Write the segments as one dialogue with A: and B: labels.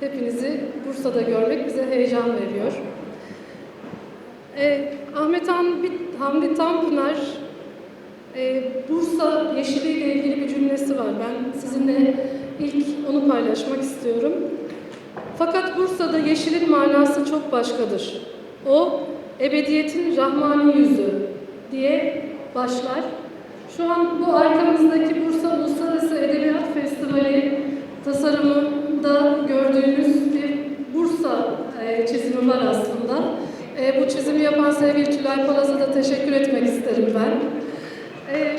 A: Hepinizi Bursa'da görmek bize heyecan veriyor. Ee, Ahmet Hamdi, Hamdi Tanpınar, e, Bursa Yeşili ile ilgili bir cümlesi var. Ben sizinle ilk onu paylaşmak istiyorum. Fakat Bursa'da yeşilin manası çok başkadır. O, ebediyetin rahmani yüzü diye başlar. Şu an bu arkamızdaki Bursa Uluslararası Edebiyat Festivali tasarımında gördüğünüz bir Bursa e, çizimi var aslında. E, bu çizimi yapan sevgili Tülay Palaz'a da teşekkür etmek isterim ben. E,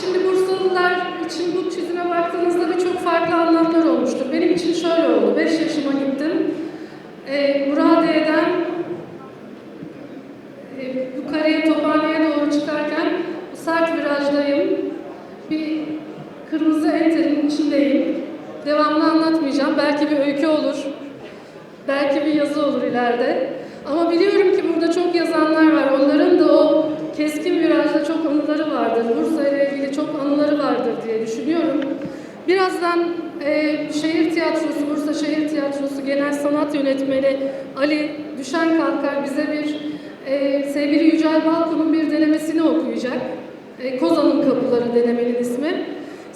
A: Şimdi Bursalılar için bu çizime baktığınızda birçok farklı anlamlar olmuştur. Benim için şöyle oldu. 5 yaşıma gittim. Muradiye'den e, yukarıya Tophane'ye doğru çıkarken sert virajdayım. Bir kırmızı enterin içindeyim. Devamını anlatmayacağım. Belki bir öykü olur. Belki bir yazı olur ileride. Ama biliyorum ki burada çok yazanlar var. Onların da o keskin virajda çok anıları vardır. Bursa ile ilgili çok anıları vardır diye düşünüyorum. Birazdan e, şehir tiyatrosu, Bursa Şehir Tiyatrosu Genel Sanat Yönetmeni Ali Düşen Kalkar bize bir e, sevgili Yücel Balkun'un bir denemesini okuyacak. E, Kozan'ın Kapıları denemenin ismi.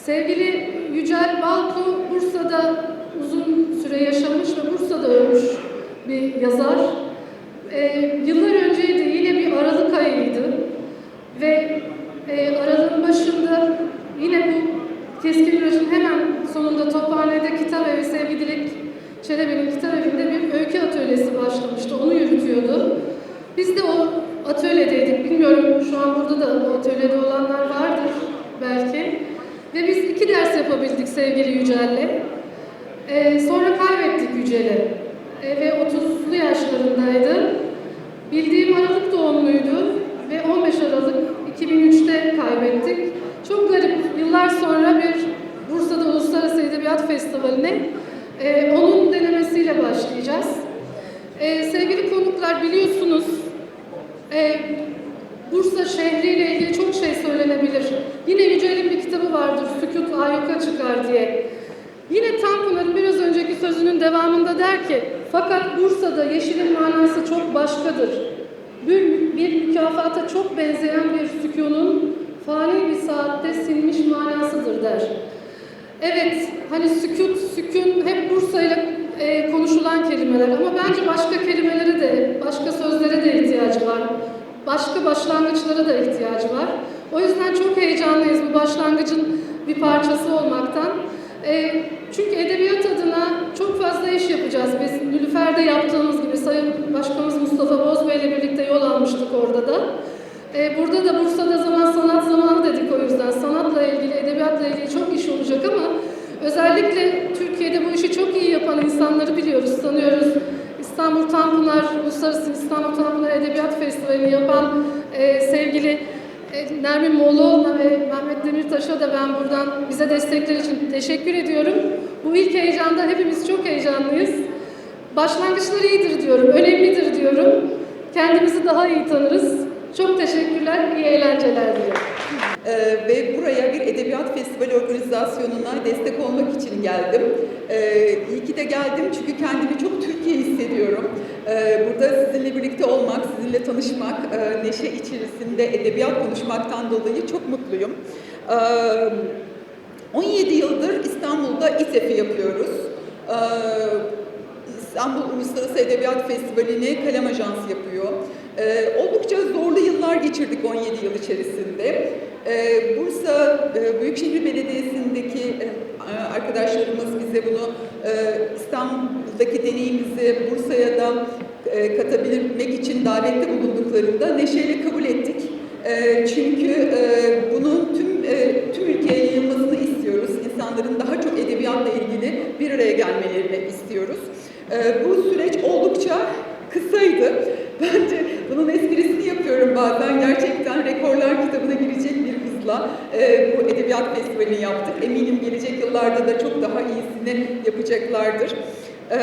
A: Sevgili Yücel Balku Bursa'da uzun süre yaşamış ve Bursa'da ölmüş bir yazar. Ee, yıllar önceydi, yine bir Aralık ayıydı ve e, Aralık'ın başında yine bu keskin virajın hemen sonunda Tophane'de kitap evi sevgili Dilek Çelebi'nin kitap evinde bir öykü atölyesi başlamıştı, onu yürütüyordu. Biz de o atölyedeydik, bilmiyorum şu an burada da o atölyede olanlar vardır belki. Ve biz iki ders yapabildik sevgili Yücel'le. Ee, sonra kaybettik Yücel'i. Ee, ve 30'lu yaşlarındaydı. Bildiğim Aralık doğumluydu ve 15 Aralık 2003'te kaybettik. Çok garip, yıllar sonra bir Bursa'da Uluslararası Edebiyat Festivali'ne e, onun denemesiyle başlayacağız. E, sevgili konuklar biliyorsunuz e, Bursa şehriyle ilgili çok şey söylenebilir. Yine Yücel'in bir kitabı vardır, Sükut Ayyuka Çıkar diye. Yine Tanpınar'ın biraz önceki sözünün devamında der ki, fakat Bursa'da yeşilin manası çok başkadır. Bir, bir mükafata çok benzeyen bir sükunun fani bir saatte sinmiş manasıdır der. Evet, hani sükut, sükun hep Bursa ile e, konuşulan kelimeler ama bence başka kelimelere de, başka sözlere de ihtiyacı var. Başka başlangıçlara da ihtiyacı var. O yüzden çok heyecanlıyız bu başlangıcın bir parçası olmaktan. E, çünkü edebiyat adına çok fazla iş yapacağız. Biz Nülüfer'de yaptığımız gibi Sayın Başkanımız Mustafa Bozbey ile birlikte yol almıştık orada da. E, burada da Bursa'da zaman sanat zamanı dedik o yüzden. Sanatla ilgili, edebiyatla ilgili çok iş olacak ama özellikle Türkiye'de bu işi çok iyi yapan insanları biliyoruz, tanıyoruz. İstanbul Tanpınar, Uluslararası İstanbul Tanpınar Edebiyat Festivali'ni yapan e, sevgili Nermin Mollaoğlu'na ve Mehmet Demirtaş'a da ben buradan bize destekleri için teşekkür ediyorum. Bu ilk heyecanda hepimiz çok heyecanlıyız. Başlangıçlar iyidir diyorum, önemlidir diyorum. Kendimizi daha iyi tanırız. Çok teşekkürler, iyi eğlenceler diliyorum.
B: Ee, ve buraya bir edebiyat festivali organizasyonuna destek olmak için geldim. Ee, iyi ki de geldim çünkü kendimi çok Türkiye hissediyorum. Ee, burada sizinle birlikte olmak, sizinle tanışmak, e, neşe içerisinde edebiyat konuşmaktan dolayı çok mutluyum. Ee, 17 yıldır İstanbul'da İTEF'i yapıyoruz. Ee, İstanbul Uluslararası Edebiyat Festivali'ni Kalem Ajans yapıyor. Ee, oldukça zorlu yıllar geçirdik 17 yıl içerisinde. Ee, Bursa e, Büyükşehir Belediyesi'ndeki e, arkadaşlarımız bize bunu e, İstanbul'daki deneyimizi Bursa'ya da katabilmek için davette bulunduklarında neşeyle kabul ettik. Çünkü bunun tüm tüm ülkeye yayılmasını istiyoruz. İnsanların daha çok edebiyatla ilgili bir araya gelmelerini istiyoruz. Bu süreç oldukça kısaydı. Bence bunun esprisini yapıyorum bazen. Gerçekten rekorlar kitabına girecek hızla e, bu edebiyat festivalini yaptık. Eminim gelecek yıllarda da çok daha iyisini yapacaklardır. E,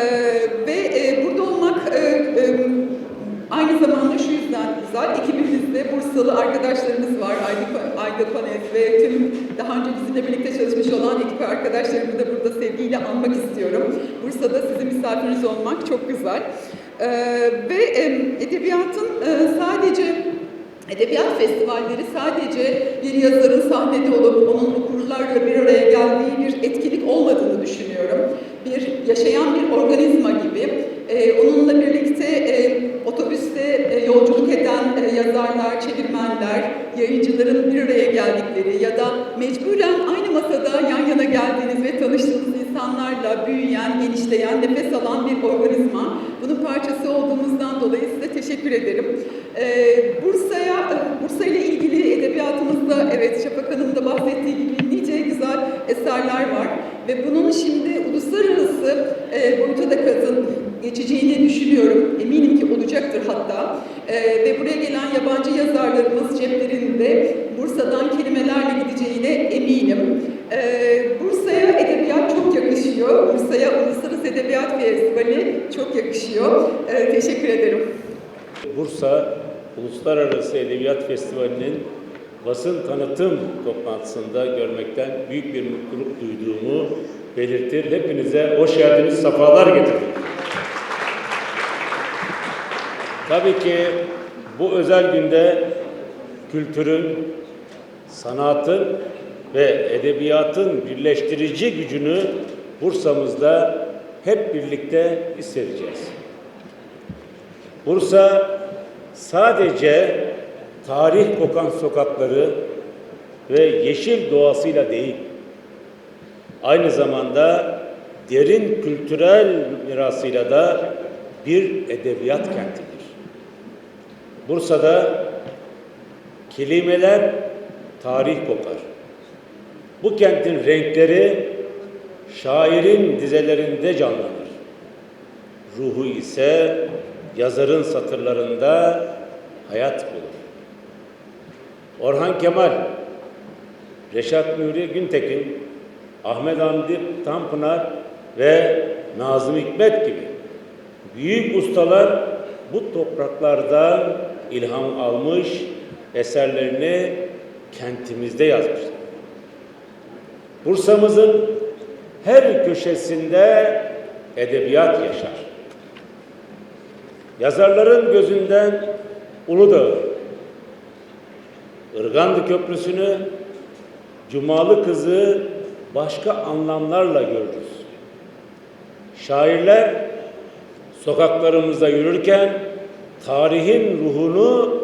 B: ve e, burada olmak e, e, aynı zamanda şu yüzden güzel. Ekibimizde Bursalı arkadaşlarımız var. Ayda, Ayda Panes ve tüm daha önce bizimle birlikte çalışmış olan ekip arkadaşlarımı da burada sevgiyle anmak istiyorum. Bursa'da sizin misafiriniz olmak çok güzel. Ee, ve em, edebiyatın e, sadece Edebiyat festivalleri sadece bir yazarın sahnede olup onun okurlarla bir araya geldiği bir etkinlik olmadığını düşünüyorum. Bir yaşayan bir organizma gibi. Ee, onunla birlikte e, otobüste e, yolculuk eden e, yazarlar, çevirmenler, yayıncıların bir araya geldikleri ya da mecburen aynı masada yan yana geldiğiniz ve tanıştığınız insanlarla büyüyen, genişleyen, nefes alan bir organizma. Bunun parçası olduğumuzdan dolayı size teşekkür ederim. Bursa'ya, Bursa ve bunun şimdi uluslararası e, boyuta da kazın geçeceğini düşünüyorum. Eminim ki olacaktır hatta. Ee, ve buraya gelen yabancı yazarlarımız ceplerinde Bursa'dan kelimelerle gideceğine eminim. Ee, Bursa'ya edebiyat çok yakışıyor. Bursa'ya Uluslararası Edebiyat Festivali çok yakışıyor. Ee, teşekkür ederim.
C: Bursa Uluslararası Edebiyat Festivali'nin basın tanıtım toplantısında görmekten büyük bir mutluluk duyduğumu belirtir. Hepinize hoş geldiniz, sefalar getirdim. Tabii ki bu özel günde kültürün, sanatın ve edebiyatın birleştirici gücünü Bursa'mızda hep birlikte hissedeceğiz. Bursa sadece tarih kokan sokakları ve yeşil doğasıyla değil, aynı zamanda derin kültürel mirasıyla da bir edebiyat kentidir. Bursa'da kelimeler tarih kokar. Bu kentin renkleri şairin dizelerinde canlanır. Ruhu ise yazarın satırlarında hayat bulur. Orhan Kemal, Reşat Nuri Güntekin, Ahmet Hamdi Tanpınar ve Nazım Hikmet gibi büyük ustalar bu topraklardan ilham almış, eserlerini kentimizde yazmışlar. Bursa'mızın her köşesinde edebiyat yaşar. Yazarların gözünden Uludağ, Irgandı Köprüsü'nü, Cumalı Kızı başka anlamlarla görürüz. Şairler sokaklarımızda yürürken tarihin ruhunu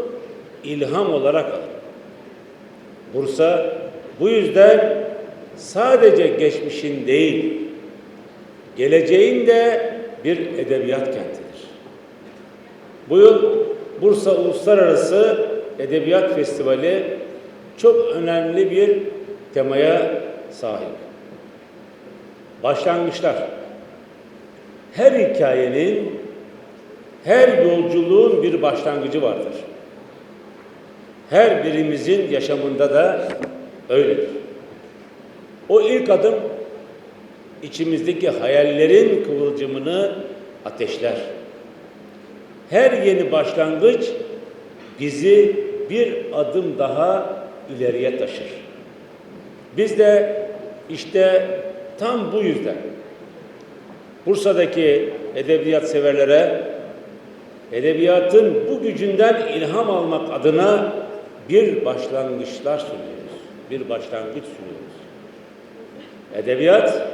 C: ilham olarak alır. Bursa bu yüzden sadece geçmişin değil, geleceğin de bir edebiyat kentidir. Bu yıl Bursa Uluslararası Edebiyat Festivali çok önemli bir temaya sahip. Başlangıçlar. Her hikayenin, her yolculuğun bir başlangıcı vardır. Her birimizin yaşamında da öyledir. O ilk adım içimizdeki hayallerin kıvılcımını ateşler. Her yeni başlangıç bizi bir adım daha ileriye taşır. Biz de işte tam bu yüzden Bursa'daki edebiyat severlere edebiyatın bu gücünden ilham almak adına bir başlangıçlar sunuyoruz. Bir başlangıç sunuyoruz. Edebiyat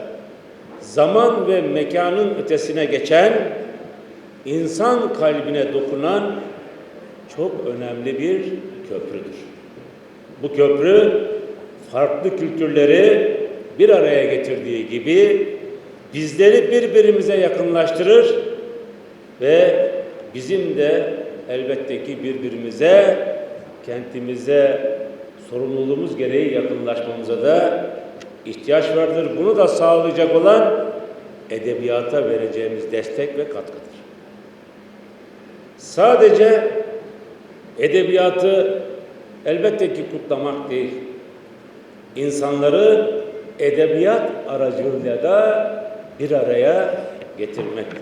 C: zaman ve mekanın ötesine geçen insan kalbine dokunan çok önemli bir köprüdür. Bu köprü farklı kültürleri bir araya getirdiği gibi bizleri birbirimize yakınlaştırır ve bizim de elbette ki birbirimize, kentimize sorumluluğumuz gereği yakınlaşmamıza da ihtiyaç vardır. Bunu da sağlayacak olan edebiyata vereceğimiz destek ve katkıdır. Sadece edebiyatı elbette ki kutlamak değil, insanları edebiyat aracılığıyla da bir araya getirmektir.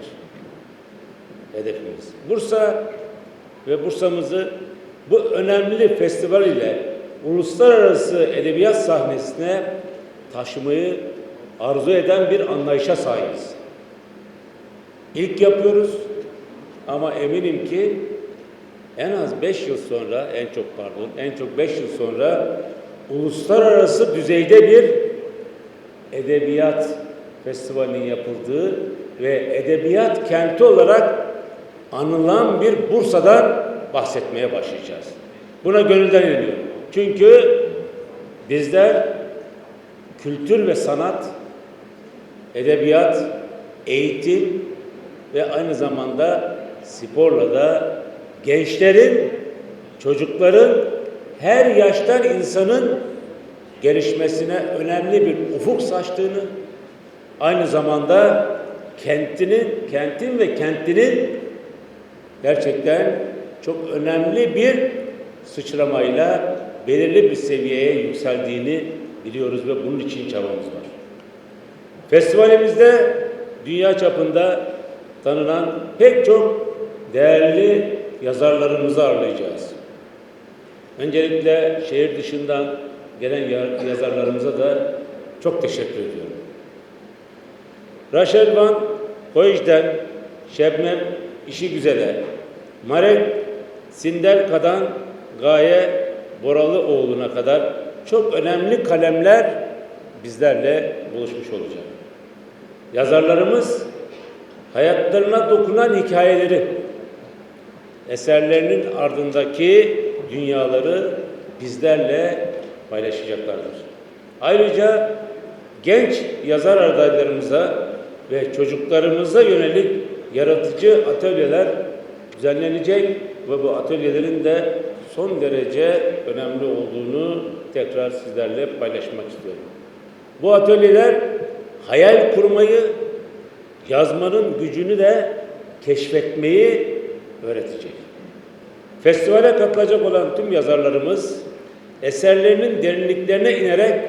C: Hedefimiz. Bursa ve Bursa'mızı bu önemli festival ile uluslararası edebiyat sahnesine taşımayı arzu eden bir anlayışa sahibiz. İlk yapıyoruz ama eminim ki en az 5 yıl sonra, en çok pardon, en çok 5 yıl sonra uluslararası düzeyde bir edebiyat festivalinin yapıldığı ve edebiyat kenti olarak anılan bir Bursa'dan bahsetmeye başlayacağız. Buna gönülden inanıyorum. Çünkü bizler kültür ve sanat, edebiyat, eğitim ve aynı zamanda sporla da gençlerin, çocukların, her yaştan insanın gelişmesine önemli bir ufuk saçtığını, aynı zamanda kentinin, kentin ve kentinin gerçekten çok önemli bir sıçramayla belirli bir seviyeye yükseldiğini biliyoruz ve bunun için çabamız var. Festivalimizde dünya çapında tanınan pek çok değerli yazarlarımızı ağırlayacağız. Öncelikle şehir dışından gelen ya- yazarlarımıza da çok teşekkür ediyorum. Rachel Van Hoij'den Şebnem İşi Güzel'e, Marek Sindelka'dan Gaye Boralıoğlu'na kadar çok önemli kalemler bizlerle buluşmuş olacak. Yazarlarımız hayatlarına dokunan hikayeleri, eserlerinin ardındaki dünyaları bizlerle paylaşacaklardır. Ayrıca genç yazar adaylarımıza ve çocuklarımıza yönelik yaratıcı atölyeler düzenlenecek ve bu atölyelerin de son derece önemli olduğunu tekrar sizlerle paylaşmak istiyorum. Bu atölyeler hayal kurmayı, yazmanın gücünü de keşfetmeyi öğretecek. Festivale katılacak olan tüm yazarlarımız eserlerinin derinliklerine inerek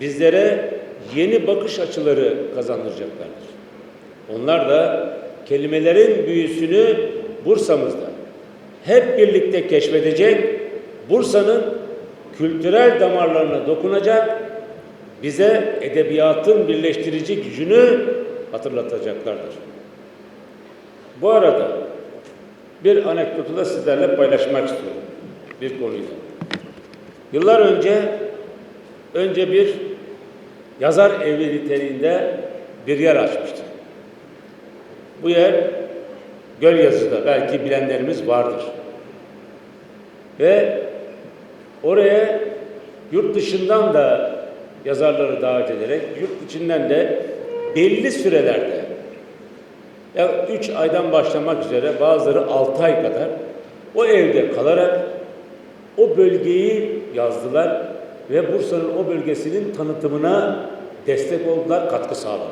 C: bizlere yeni bakış açıları kazandıracaklardır. Onlar da kelimelerin büyüsünü Bursa'mızda hep birlikte keşfedecek, Bursa'nın kültürel damarlarına dokunacak, bize edebiyatın birleştirici gücünü hatırlatacaklardır. Bu arada bir anekdotu da sizlerle paylaşmak istiyorum. Bir konuyu. Yıllar önce önce bir yazar evi niteliğinde bir yer açmıştım. Bu yer Gölyazı'da belki bilenlerimiz vardır. Ve oraya yurt dışından da yazarları davet ederek yurt içinden de belli sürelerde ya üç aydan başlamak üzere bazıları altı ay kadar o evde kalarak o bölgeyi yazdılar ve Bursa'nın o bölgesinin tanıtımına destek oldular, katkı sağladılar.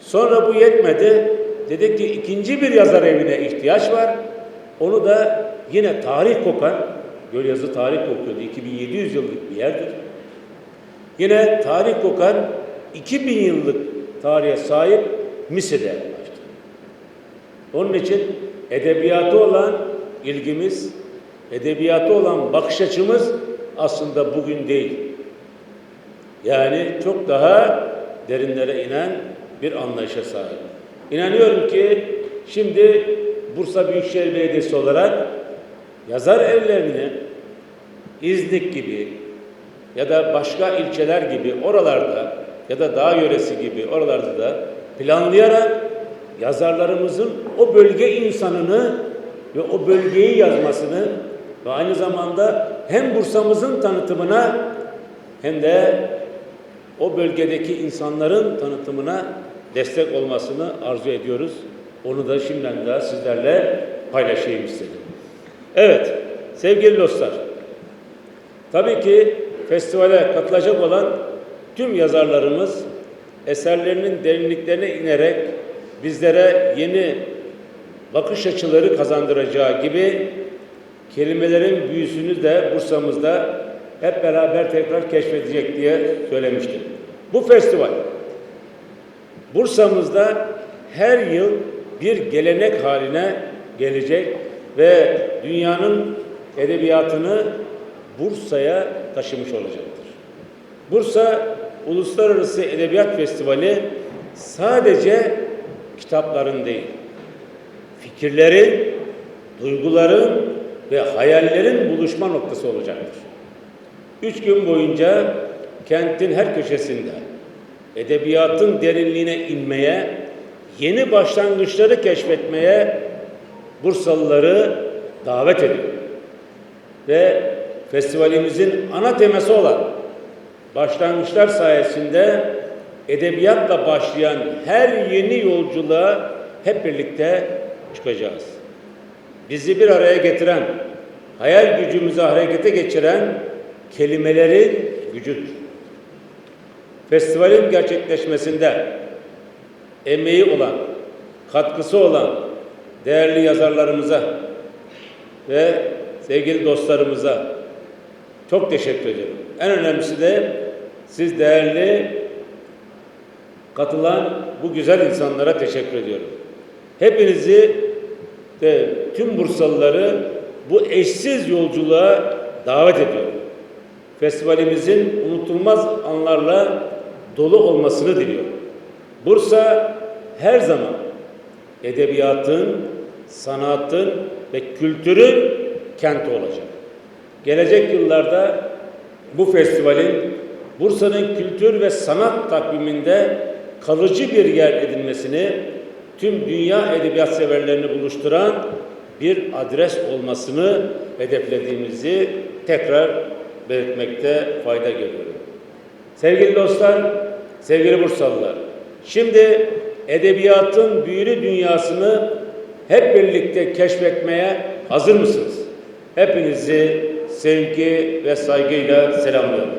C: Sonra bu yetmedi. Dedik ki ikinci bir yazar evine ihtiyaç var. Onu da yine tarih kokan, Gölyazı tarih kokuyordu, 2700 yıllık bir yerdir. Yine tarih kokan 2000 yıllık tarihe sahip açtı. Onun için edebiyatı olan ilgimiz, edebiyatı olan bakış açımız aslında bugün değil. Yani çok daha derinlere inen bir anlayışa sahip. İnanıyorum ki şimdi Bursa Büyükşehir Belediyesi olarak yazar evlerini İznik gibi ya da başka ilçeler gibi oralarda ya da dağ yöresi gibi oralarda da planlayarak yazarlarımızın o bölge insanını ve o bölgeyi yazmasını ve aynı zamanda hem Bursa'mızın tanıtımına hem de o bölgedeki insanların tanıtımına destek olmasını arzu ediyoruz. Onu da şimdiden daha sizlerle paylaşayım istedim. Evet, sevgili dostlar. Tabii ki festivale katılacak olan tüm yazarlarımız eserlerinin derinliklerine inerek bizlere yeni bakış açıları kazandıracağı gibi kelimelerin büyüsünü de Bursa'mızda hep beraber tekrar keşfedecek diye söylemiştim. Bu festival Bursa'mızda her yıl bir gelenek haline gelecek ve dünyanın edebiyatını Bursa'ya taşımış olacaktır. Bursa Uluslararası Edebiyat Festivali sadece kitapların değil, fikirlerin, duyguların ve hayallerin buluşma noktası olacaktır. Üç gün boyunca kentin her köşesinde edebiyatın derinliğine inmeye, yeni başlangıçları keşfetmeye Bursalıları davet ediyor. Ve festivalimizin ana teması olan başlangıçlar sayesinde edebiyatla başlayan her yeni yolculuğa hep birlikte çıkacağız. Bizi bir araya getiren, hayal gücümüzü harekete geçiren kelimelerin gücüdür. Festivalin gerçekleşmesinde emeği olan, katkısı olan değerli yazarlarımıza ve sevgili dostlarımıza çok teşekkür ediyorum. En önemlisi de siz değerli katılan bu güzel insanlara teşekkür ediyorum. Hepinizi ve tüm Bursalıları bu eşsiz yolculuğa davet ediyorum. Festivalimizin unutulmaz anlarla dolu olmasını diliyorum. Bursa her zaman edebiyatın, sanatın ve kültürün kenti olacak. Gelecek yıllarda bu festivalin Bursa'nın kültür ve sanat takviminde kalıcı bir yer edinmesini tüm dünya edebiyat severlerini buluşturan bir adres olmasını hedeflediğimizi tekrar belirtmekte fayda görüyorum. Sevgili dostlar, sevgili Bursalılar, şimdi edebiyatın büyülü dünyasını hep birlikte keşfetmeye hazır mısınız? Hepinizi sevgi ve saygıyla selamlıyorum.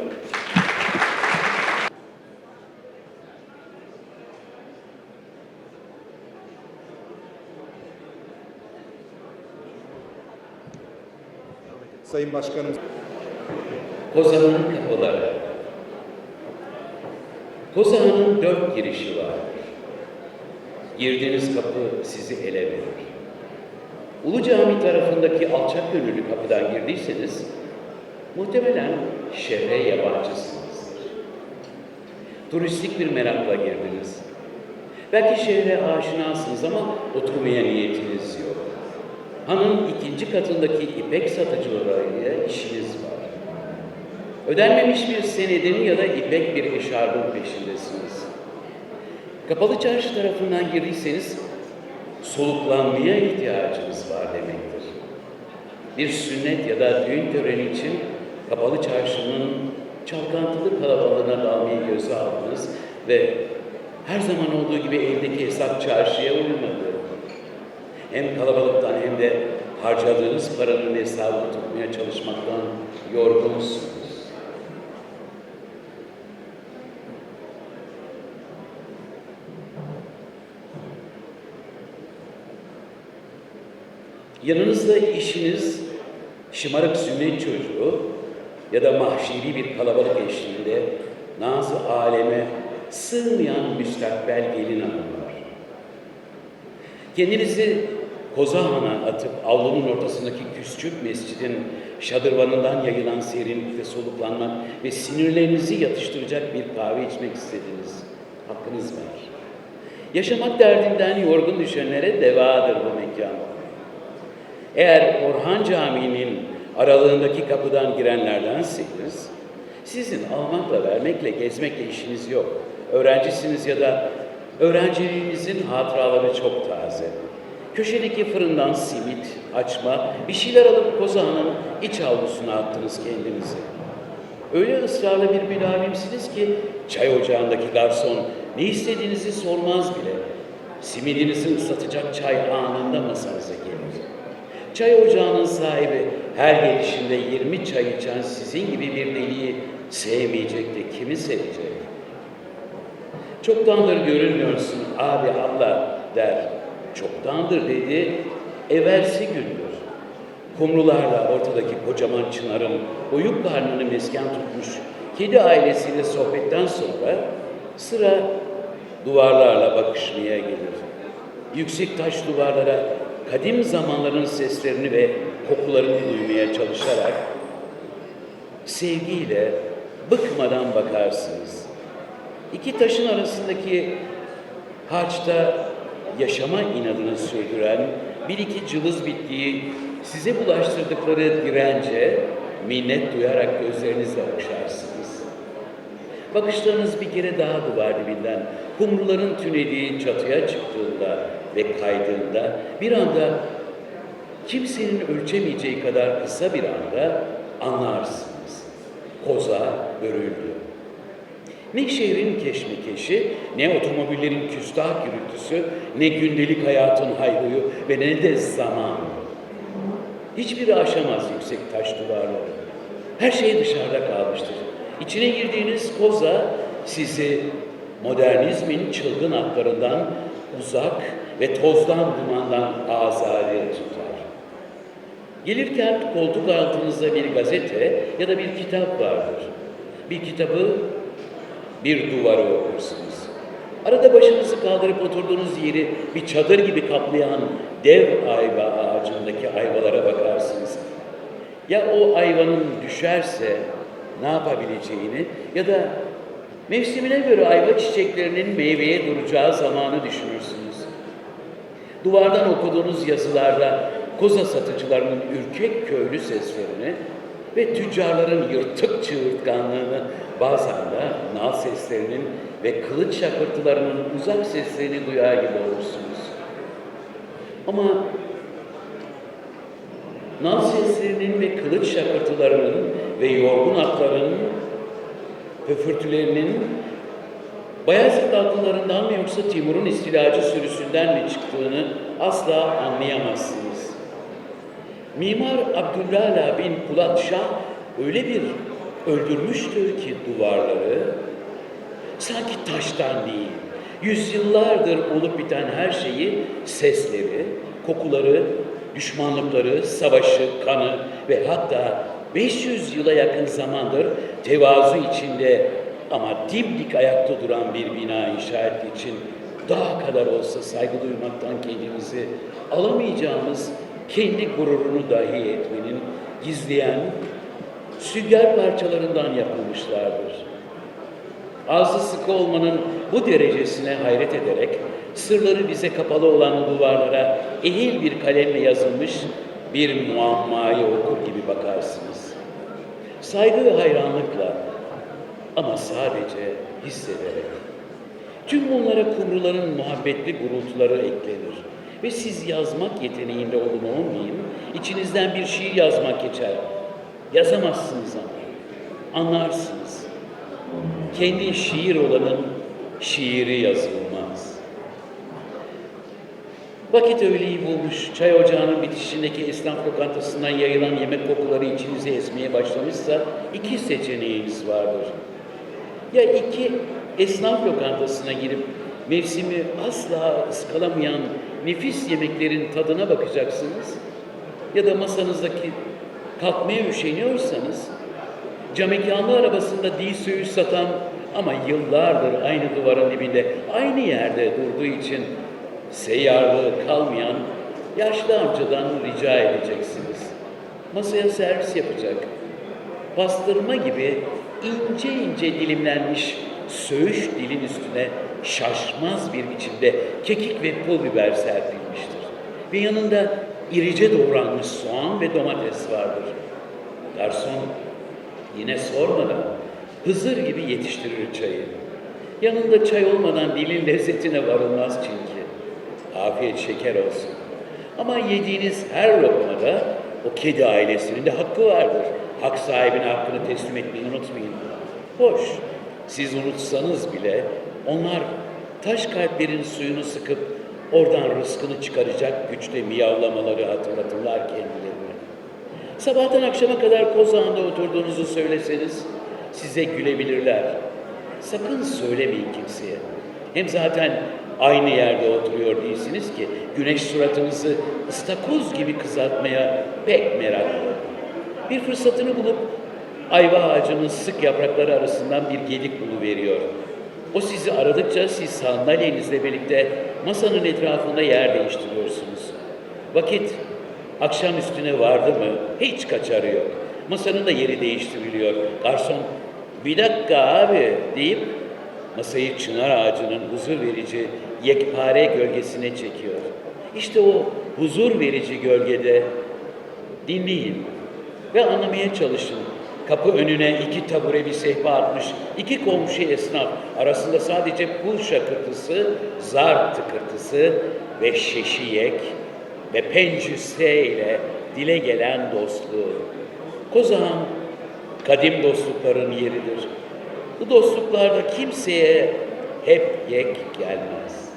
D: Sayın Başkanım.
E: Kozan'ın kapıları. Kozan'ın dört girişi vardır. Girdiğiniz kapı sizi ele verir. Ulu Cami tarafındaki alçak gönüllü kapıdan girdiyseniz, muhtemelen şehre yabancısınızdır. Turistik bir merakla girdiniz. Belki şehre aşinasınız ama oturmaya niyetiniz yok. Hanın ikinci katındaki ipek satıcılarıyla işiniz var. Ödenmemiş bir senedin ya da ipek bir eşarbın peşindesiniz. Kapalı çarşı tarafından girdiyseniz soluklanmaya ihtiyacınız var demektir. Bir sünnet ya da düğün töreni için kapalı çarşının çalkantılı kalabalığına dalmayı göze aldınız ve her zaman olduğu gibi evdeki hesap çarşıya uymadı. Hem kalabalıktan hem de harcadığınız paranın hesabını tutmaya çalışmaktan yorgunsunuz. Yanınızda işiniz şımarık sünnet çocuğu ya da mahşeri bir kalabalık eşliğinde nazı aleme sığmayan müstakbel gelin hanım var. Kendinizi Kozahan'a atıp avlunun ortasındaki küçük mescidin şadırvanından yayılan serinlikte soluklanmak ve sinirlerinizi yatıştıracak bir kahve içmek istediniz. Hakkınız var. Yaşamak derdinden yorgun düşenlere devadır bu mekan. Eğer Orhan Camii'nin aralığındaki kapıdan girenlerdenseniz, sizin almakla, vermekle, gezmekle işiniz yok. Öğrencisiniz ya da öğrenciliğinizin hatıraları çok taze. Köşedeki fırından simit, açma, bir şeyler alıp Kozağan'ın iç avlusuna attınız kendinizi. Öyle ısrarlı bir müdavimsiniz ki çay ocağındaki garson ne istediğinizi sormaz bile. Simidinizi ıslatacak çay anında masanıza gelir. Çay ocağının sahibi her gelişinde 20 çay içen sizin gibi bir deliği sevmeyecek de kimi sevecek? Çoktandır görünmüyorsun abi abla der. Çoktandır dedi, evvelsi gündür. Kumrularla ortadaki kocaman çınarın oyuk karnını mesken tutmuş kedi ailesiyle sohbetten sonra sıra duvarlarla bakışmaya gelir. Yüksek taş duvarlara kadim zamanların seslerini ve kokularını duymaya çalışarak sevgiyle bıkmadan bakarsınız. İki taşın arasındaki harçta yaşama inadını sürdüren bir iki cılız bittiği size bulaştırdıkları dirence minnet duyarak gözlerinizle okşarsınız. Bakışlarınız bir kere daha duvar dibinden, kumruların tünediği çatıya çıktığında ve kaydığında bir anda kimsenin ölçemeyeceği kadar kısa bir anda anlarsınız. Koza örüldü. Ne şehrin keşmekeşi, ne otomobillerin küstah gürültüsü, ne gündelik hayatın hayhuyu ve ne de zaman. Hiçbiri aşamaz yüksek taş duvarları. Her şey dışarıda kalmıştır. İçine girdiğiniz koza sizi modernizmin çılgın atlarından uzak ve tozdan dumandan azade tutar. Gelirken koltuk altınızda bir gazete ya da bir kitap vardır. Bir kitabı bir duvara okursunuz. Arada başınızı kaldırıp oturduğunuz yeri bir çadır gibi kaplayan dev ayva ağacındaki ayvalara bakarsınız. Ya o ayvanın düşerse ne yapabileceğini ya da mevsimine göre ayva çiçeklerinin meyveye duracağı zamanı düşünürsünüz. Duvardan okuduğunuz yazılarda koza satıcılarının ürkek köylü seslerini ve tüccarların yırtık çığırtkanlığını bazen de nal seslerinin ve kılıç şakırtılarının uzak seslerini duyar gibi olursunuz. Ama nal seslerinin ve kılıç şakırtılarının ve yorgun atların höfürtülerinin Bayezid atlılarından mı yoksa Timur'un istilacı sürüsünden mi çıktığını asla anlayamazsınız. Mimar Abdülala bin Pulat Şah öyle bir öldürmüştür ki duvarları, sanki taştan değil, yüzyıllardır olup biten her şeyi, sesleri, kokuları, düşmanlıkları, savaşı, kanı ve hatta 500 yıla yakın zamandır tevazu içinde ama dimdik ayakta duran bir bina inşa ettiği için daha kadar olsa saygı duymaktan kendimizi alamayacağımız kendi gururunu dahi etmenin gizleyen sünger parçalarından yapılmışlardır. Ağzı sıkı olmanın bu derecesine hayret ederek sırları bize kapalı olan duvarlara ehil bir kalemle yazılmış bir muammayı okur gibi bakarsınız. Saygı ve hayranlıkla ama sadece hissederek. Tüm bunlara kumruların muhabbetli gurultuları eklenir. Ve siz yazmak yeteneğinde olun olmayın, içinizden bir şiir yazmak geçer. Yazamazsınız ama, anlarsınız. Kendi şiir olanın şiiri yazılmaz. Vakit öğleyi bulmuş, çay ocağının bitişindeki esnaf lokantasından yayılan yemek kokuları içinize esmeye başlamışsa iki seçeneğiniz vardır. Ya iki esnaf lokantasına girip mevsimi asla ıskalamayan nefis yemeklerin tadına bakacaksınız ya da masanızdaki kalkmaya üşeniyorsanız camekanlı arabasında dil söğüş satan ama yıllardır aynı duvarın dibinde aynı yerde durduğu için seyyarlığı kalmayan yaşlı amcadan rica edeceksiniz. Masaya servis yapacak. Pastırma gibi ince ince dilimlenmiş söğüş dilin üstüne şaşmaz bir biçimde kekik ve pul biber serpilmiştir. Ve yanında irice doğranmış soğan ve domates vardır. Garson yine sormadan Hızır gibi yetiştirir çayı. Yanında çay olmadan dilin lezzetine varılmaz çünkü. Afiyet şeker olsun. Ama yediğiniz her lokmada o kedi ailesinin de hakkı vardır. Hak sahibine hakkını teslim etmeyi unutmayın. Hoş, siz unutsanız bile onlar taş kalplerin suyunu sıkıp oradan rızkını çıkaracak güçte miyavlamaları hatırlatırlar kendilerini. Sabahtan akşama kadar kozağında oturduğunuzu söyleseniz size gülebilirler. Sakın söylemeyin kimseye. Hem zaten aynı yerde oturuyor değilsiniz ki güneş suratınızı ıstakoz gibi kızartmaya pek meraklı. Bir fırsatını bulup ayva ağacının sık yaprakları arasından bir gedik veriyor. O sizi aradıkça siz sandalyenizle birlikte masanın etrafında yer değiştiriyorsunuz. Vakit akşam üstüne vardı mı hiç kaçarı yok. Masanın da yeri değiştiriliyor. Garson bir dakika abi deyip masayı çınar ağacının huzur verici yekpare gölgesine çekiyor. İşte o huzur verici gölgede dinleyin ve anlamaya çalışın. Kapı önüne iki tabure bir sehpa atmış, iki komşu esnaf arasında sadece pul şakırtısı, zar tıkırtısı ve şeşiyek ve pencüse ile dile gelen dostluğu. Kozağın kadim dostlukların yeridir. Bu dostluklarda kimseye hep yek gelmez.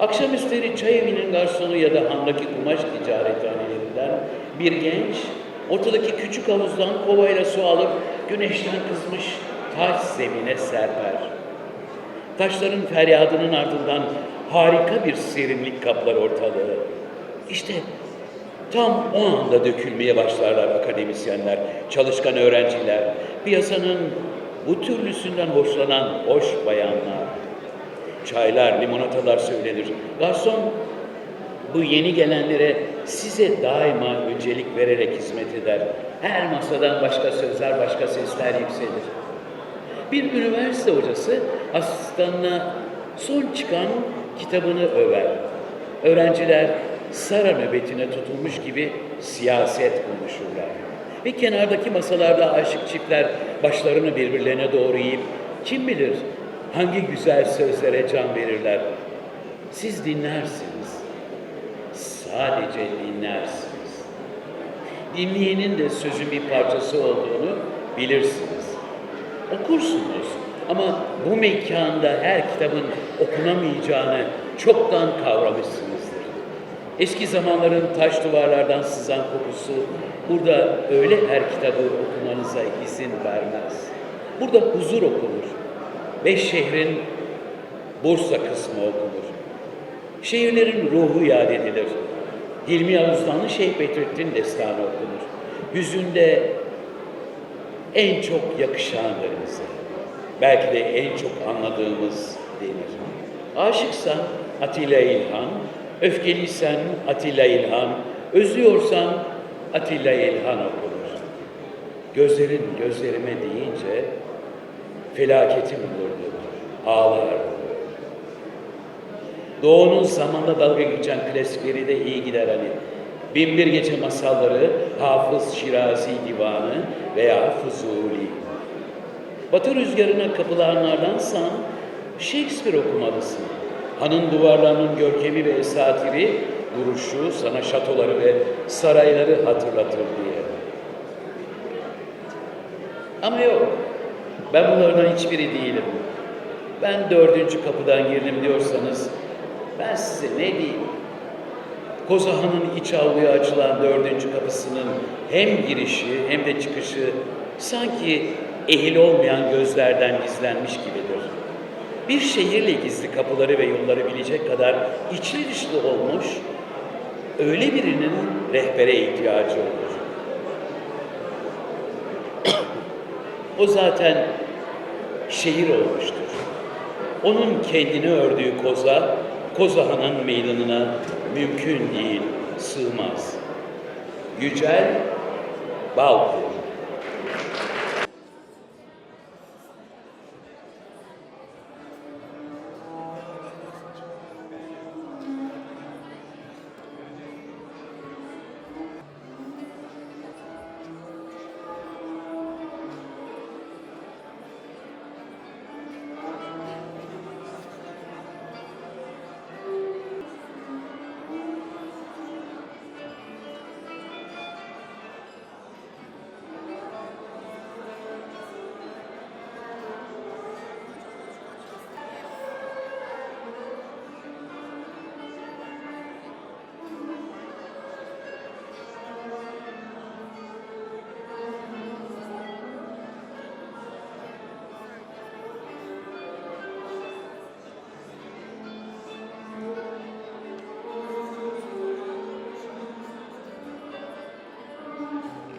E: Akşamüstleri çay evinin garsonu ya da handaki kumaş ticarethanelerinden bir genç ortadaki küçük havuzdan kovayla su alıp güneşten kızmış taş zemine serper. Taşların feryadının ardından harika bir serinlik kaplar ortalığı. İşte tam o anda dökülmeye başlarlar akademisyenler, çalışkan öğrenciler, piyasanın bu türlüsünden hoşlanan hoş bayanlar. Çaylar, limonatalar söylenir. Garson bu yeni gelenlere size daima öncelik vererek hizmet eder. Her masadan başka sözler, başka sesler yükselir. Bir üniversite hocası asistanına son çıkan kitabını över. Öğrenciler Sara nöbetine tutulmuş gibi siyaset konuşurlar. Ve kenardaki masalarda aşık çiftler başlarını birbirlerine doğru eğip kim bilir hangi güzel sözlere can verirler. Siz dinlersiniz. Sadece dinlersiniz. Dinleyenin de sözün bir parçası olduğunu bilirsiniz. Okursunuz ama bu mekanda her kitabın okunamayacağını çoktan kavramışsınızdır. Eski zamanların taş duvarlardan sızan kokusu burada öyle her kitabı okumanıza izin vermez. Burada huzur okunur. Beş şehrin Bursa kısmı okunur. Şehirlerin ruhu yad edilir. Hilmi Yavuz'dan Şeyh Bedrettin destanı okunur. Hüzünde en çok yakışanlarımızı, belki de en çok anladığımız denir. Aşıksan Atilla İlhan, öfkeliysen Atilla İlhan, özlüyorsan Atilla İlhan okunur. Gözlerin gözlerime deyince felaketim vurdu, ağlardım. Doğu'nun zamanda dalga geçen klasikleri de iyi gider hani. Binbir Gece Masalları, Hafız Şirazi Divanı veya Fuzuli. Batı rüzgarına kapılanlardansan Shakespeare okumalısın. Hanın duvarlarının görkemi ve esatiri, duruşu sana şatoları ve sarayları hatırlatır diye. Ama yok, ben bunlardan hiçbiri değilim. Ben dördüncü kapıdan girdim diyorsanız ben size ne diyeyim? Kozahan'ın iç avluya açılan dördüncü kapısının hem girişi hem de çıkışı sanki ehil olmayan gözlerden gizlenmiş gibidir. Bir şehirle gizli kapıları ve yolları bilecek kadar içli dışlı olmuş, öyle birinin rehbere ihtiyacı olur. o zaten şehir olmuştur. Onun kendini ördüğü koza, Kozahan'ın meydanına mümkün değil, sığmaz. Yücel Balkur